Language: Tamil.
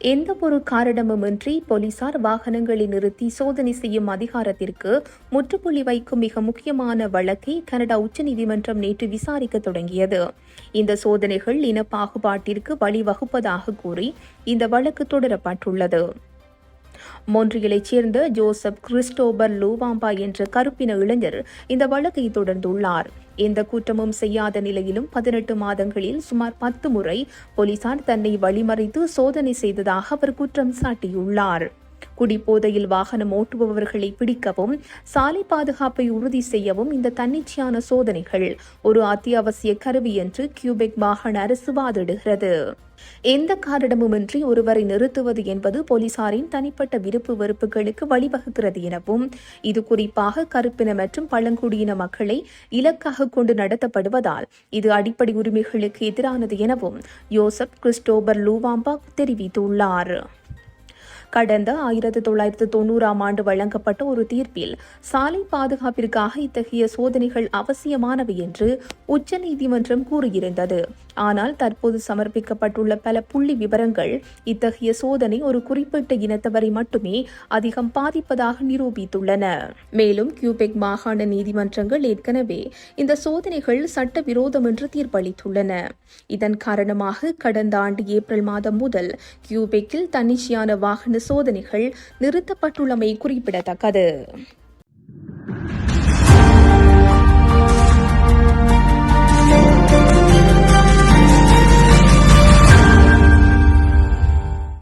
எந்த ஒரு காரணமுமின்றி போலீசார் வாகனங்களை நிறுத்தி சோதனை செய்யும் அதிகாரத்திற்கு முற்றுப்புள்ளி வைக்கும் மிக முக்கியமான வழக்கை கனடா உச்சநீதிமன்றம் நேற்று விசாரிக்க தொடங்கியது. இந்த சோதனைகள் இன பாகுபாட்டிற்கு வழிவகுப்பதாக கூறி இந்த வழக்கு தொடரப்பட்டுள்ளது. மொன்றியலைச் சேர்ந்த ஜோசப் கிறிஸ்டோபர் லூவாம்பா என்ற கருப்பின இளைஞர் இந்த வழக்கை தொடர்ந்துள்ளார். எந்த குற்றமும் செய்யாத நிலையிலும் பதினெட்டு மாதங்களில் சுமார் பத்து முறை போலீசார் தன்னை வழிமறைத்து சோதனை செய்ததாக அவர் குற்றம் சாட்டியுள்ளார். குடிபோதையில் வாகனம் ஓட்டுபவர்களை பிடிக்கவும் சாலை பாதுகாப்பை உறுதி செய்யவும் இந்த தன்னிச்சையான சோதனைகள் ஒரு அத்தியாவசிய கருவி என்று கியூபெக் மாகாண அரசு வாதிடுகிறது. எந்த காரணமுமின்றி ஒருவரை நிறுத்துவது என்பது போலீசாரின் தனிப்பட்ட விருப்பு வெறுப்புகளுக்கு வழிவகுக்கிறது எனவும் இது குறிப்பாக கருப்பின மற்றும் பழங்குடியின மக்களை இலக்காக கொண்டு நடத்தப்படுவதால் இது அடிப்படை உரிமைகளுக்கு எதிரானது எனவும் யோசப் கிறிஸ்டோபர் லூவாம்பா தெரிவித்துள்ளார். கடந்த ஆயிரத்தி தொள்ளாயிரத்து தொண்ணூறாம் ஆண்டு வழங்கப்பட்ட ஒரு தீர்ப்பில் சாலை பாதுகாப்பிற்காக இத்தகைய சோதனைகள் அவசியமானவை என்று உச்சநீதிமன்றம் கூறியிருந்தது. ஆனால் தற்போது சமர்ப்பிக்கப்பட்டுள்ள பல புள்ளி விவரங்கள் இத்தகைய சோதனை ஒரு குறிப்பிட்ட இனத்தவரை மட்டுமே அதிகம் பாதிப்பதாக நிரூபித்துள்ளன. மேலும் கியூபெக் மாகாண நீதிமன்றங்கள் ஏற்கனவே இந்த சோதனைகள் சட்டவிரோதம் என்று தீர்ப்பளித்துள்ளன. இதன் காரணமாக கடந்த ஆண்டு ஏப்ரல் மாதம் முதல் கியூபெக்கில் தன்னிச்சையான வாகன சோதனைகள் நிறுத்தப்பட்டுள்ளமை குறிப்பிடத்தக்கது.